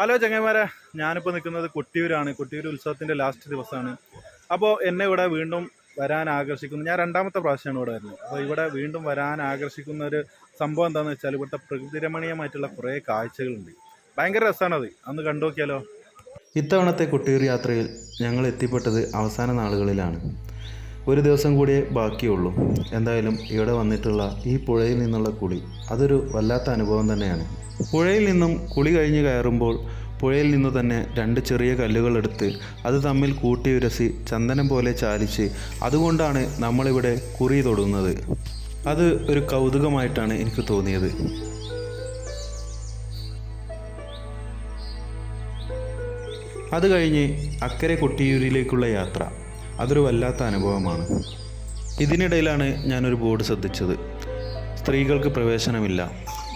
Hello ചങ്ങന്മാരെ ഞാനിപ്പോൾ നിൽക്കുന്നത് കൊട്ടിയൂരാണ്. കൊട്ടിയൂർ ഉത്സവത്തിന്റെ ലാസ്റ്റ് ദിവസമാണ്. അപ്പോൾ എന്നെ ഇവിടെ വീണ്ടും വരാൻ ആകർഷിക്കുന്നു. ഞാൻ രണ്ടാമത്തെ പ്രാവശ്യമാണ് ഇവിടെ വരുന്നത്. അപ്പോൾ ഇവിടെ വീണ്ടും വരാൻ ആകർഷിക്കുന്ന ഒരു സംഭവം എന്താണെന്ന് വെച്ചാൽ ഇവിടുത്തെ പ്രകൃതിരമണീയമായിട്ടുള്ള കുറേ കാഴ്ചകളുണ്ട്. ഭയങ്കര രസമാണത് അന്ന് കണ്ടു നോക്കിയാലോ? ഇത്തവണത്തെ കൊട്ടിയൂർ യാത്രയിൽ ഞങ്ങൾ എത്തിപ്പെട്ടത് അവസാന നാളുകളിലാണ്. ഒരു ദിവസം കൂടിയേ ബാക്കിയുള്ളൂ. എന്തായാലും ഇവിടെ വന്നിട്ടുള്ള ഈ പുഴയിൽ നിന്നുള്ള കുളി അതൊരു വല്ലാത്ത അനുഭവം തന്നെയാണ്. പുഴയിൽ നിന്നും കുളി കഴിഞ്ഞ് കയറുമ്പോൾ പുഴയിൽ നിന്ന് തന്നെ രണ്ട് ചെറിയ കല്ലുകളെടുത്ത് അത് തമ്മിൽ കൂട്ടി ഉരസി ചന്ദനം പോലെ ചാലിച്ച് അതുകൊണ്ടാണ് നമ്മളിവിടെ കുറി തൊടുന്നത്. അത് ഒരു കൗതുകമായിട്ടാണ് എനിക്ക് തോന്നിയത്. അത് കഴിഞ്ഞ് അക്കരെ കൊട്ടിയൂരിലേക്കുള്ള യാത്ര. അതൊരു വല്ലാത്ത അനുഭവമാണ്. ഇതിനിടയിലാണ് ഞാനൊരു ബോർഡ് ശ്രദ്ധിച്ചത്. സ്ത്രീകൾക്ക് പ്രവേശനമില്ല.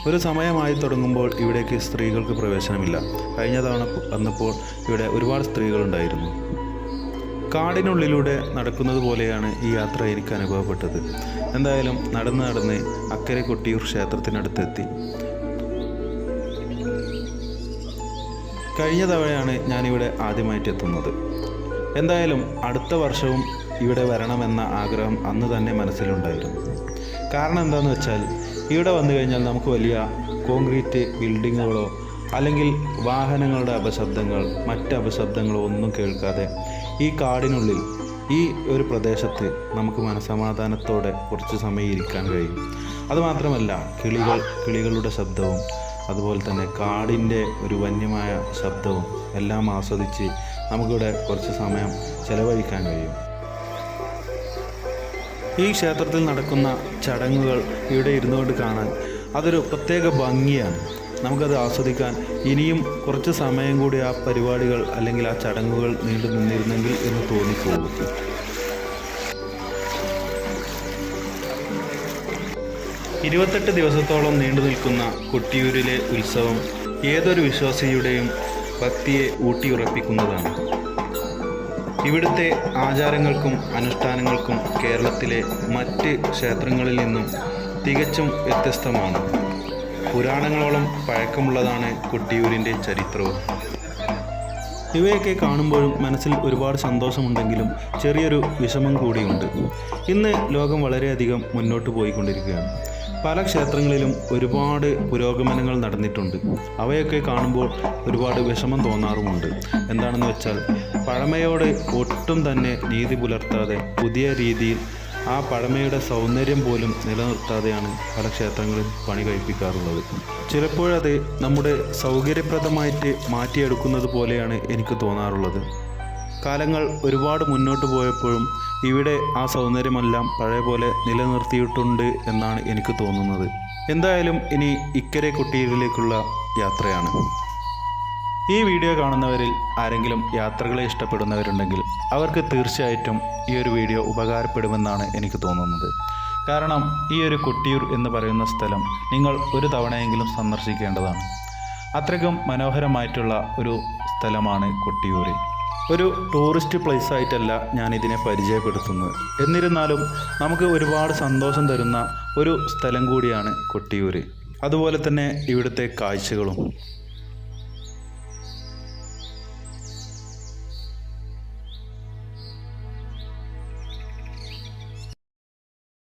ഒരു സമയമായി തുടങ്ങുമ്പോൾ ഇവിടേക്ക് സ്ത്രീകൾക്ക് പ്രവേശനമില്ല. കഴിഞ്ഞ തവണ വന്നപ്പോൾ ഇവിടെ ഒരുപാട് സ്ത്രീകളുണ്ടായിരുന്നു. കാടിനുള്ളിലൂടെ നടക്കുന്നത് പോലെയാണ് ഈ യാത്ര എനിക്ക് അനുഭവപ്പെട്ടത്. എന്തായാലും നടന്ന് നടന്ന് അക്കരെ കൊട്ടിയൂർ ക്ഷേത്രത്തിനടുത്തെത്തി. കഴിഞ്ഞ തവണയാണ് ഞാനിവിടെ ആദ്യമായിട്ട് എത്തുന്നത് എന്തായാലും അടുത്ത വർഷവും ഇവിടെ വരണമെന്ന ആഗ്രഹം അന്ന് തന്നെ മനസ്സിലുണ്ടായിരുന്നു. കാരണം എന്താണെന്ന് വെച്ചാൽ ഇവിടെ വന്നു കഴിഞ്ഞാൽ നമുക്ക് വലിയ കോൺക്രീറ്റ് ബിൽഡിങ്ങുകളോ അല്ലെങ്കിൽ വാഹനങ്ങളുടെ അപശബ്ദങ്ങൾ മറ്റ് അപശബ്ദങ്ങളോ ഒന്നും കേൾക്കാതെ ഈ കാടിനുള്ളിൽ ഈ ഒരു പ്രദേശത്ത് നമുക്ക് മനസമാധാനത്തോടെ കുറച്ച് സമയം ഇരിക്കാൻ കഴിയും. അതുമാത്രമല്ല കിളികൾ കിളികളുടെ ശബ്ദവും അതുപോലെ തന്നെ കാടിന്റെ ഒരു വന്യമായ ശബ്ദവും എല്ലാം ആസ്വദിച്ച് നമുക്കിവിടെ കുറച്ച് സമയം ചെലവഴിക്കാൻ കഴിയും. ഈ ക്ഷേത്രത്തിൽ നടക്കുന്ന ചടങ്ങുകൾ ഇവിടെ ഇരുന്നുകൊണ്ട് കാണാൻ അതൊരു പ്രത്യേക ഭംഗിയാണ്. നമുക്കത് ആസ്വദിക്കാൻ ഇനിയും കുറച്ച് സമയം കൂടി ആ പരിപാടികൾ അല്ലെങ്കിൽ ആ ചടങ്ങുകൾ നീണ്ടു നിന്നിരുന്നെങ്കിൽ എന്ന് തോന്നിപ്പോകും. ഇരുപത്തെട്ട് ദിവസത്തോളം നീണ്ടു നിൽക്കുന്ന കൊട്ടിയൂരിലെ ഉത്സവം ഏതൊരു വിശ്വാസിയുടെയും ഭക്തിയെ ഊട്ടിയുറപ്പിക്കുന്നതാണ്. ഇവിടുത്തെ ആചാരങ്ങൾക്കും അനുഷ്ഠാനങ്ങൾക്കും കേരളത്തിലെ മറ്റ് ക്ഷേത്രങ്ങളിൽ നിന്നും തികച്ചും വ്യത്യസ്തമാണ്. പുരാണങ്ങളോളം പഴക്കമുള്ളതാണ് കൊട്ടിയൂരിന്റെ ചരിത്രവും. ഇവയൊക്കെ കാണുമ്പോഴും മനസ്സിൽ ഒരുപാട് സന്തോഷമുണ്ടെങ്കിലും ചെറിയൊരു വിഷമം കൂടിയുണ്ട്. ഇന്ന് ലോകം വളരെയധികം മുന്നോട്ട് പോയിക്കൊണ്ടിരിക്കുകയാണ്. പല ക്ഷേത്രങ്ങളിലും ഒരുപാട് പുരോഗമനങ്ങൾ നടന്നിട്ടുണ്ട്. അവയൊക്കെ കാണുമ്പോൾ ഒരുപാട് വിഷമം തോന്നാറുമുണ്ട്. എന്താണെന്ന് വെച്ചാൽ പഴമയോട് ഒട്ടും തന്നെ നീതി പുലർത്താതെ പുതിയ രീതിയിൽ ആ പഴമയുടെ സൗന്ദര്യം പോലും നിലനിർത്താതെയാണ് പല ക്ഷേത്രങ്ങളിൽ പണി കഴിപ്പിക്കാറുള്ളത്. ചിലപ്പോഴത് നമ്മുടെ സൗകര്യപ്രദമായിട്ട് മാറ്റിയെടുക്കുന്നത് പോലെയാണ് എനിക്ക് തോന്നാറുള്ളത്. കാലങ്ങൾ ഒരുപാട് മുന്നോട്ട് പോയപ്പോഴും ഇവിടെ ആ സൗന്ദര്യമെല്ലാം പഴയ പോലെ നിലനിർത്തിയിട്ടുണ്ട് എന്നാണ് എനിക്ക് തോന്നുന്നത്. എന്തായാലും ഇനി ഇക്കരെ കൊട്ടിയൂരിലേക്കുള്ള യാത്രയാണ്. ഈ വീഡിയോ കാണുന്നവരിൽ ആരെങ്കിലും യാത്രകളെ ഇഷ്ടപ്പെടുന്നവരുണ്ടെങ്കിൽ അവർക്ക് തീർച്ചയായിട്ടും ഈ ഒരു വീഡിയോ ഉപകാരപ്പെടുമെന്നാണ് എനിക്ക് തോന്നുന്നത്. കാരണം ഈ ഒരു കൊട്ടിയൂർ എന്ന് പറയുന്ന സ്ഥലം നിങ്ങൾ ഒരു തവണയെങ്കിലും സന്ദർശിക്കേണ്ടതാണ്. അത്രയ്ക്കും മനോഹരമായിട്ടുള്ള ഒരു സ്ഥലമാണ് കൊട്ടിയൂർ ഒരു ടൂറിസ്റ്റ് പ്ലേസ് ആയിട്ടല്ല ഞാൻ ഇതിനെ പരിചയപ്പെടുത്തുന്നത്. എന്നിരുന്നാലും നമുക്ക് ഒരുപാട് സന്തോഷം തരുന്ന ഒരു സ്ഥലം കൂടിയാണ് കൊട്ടിയൂർ അതുപോലെ തന്നെ ഇവിടുത്തെ കാഴ്ചകളും.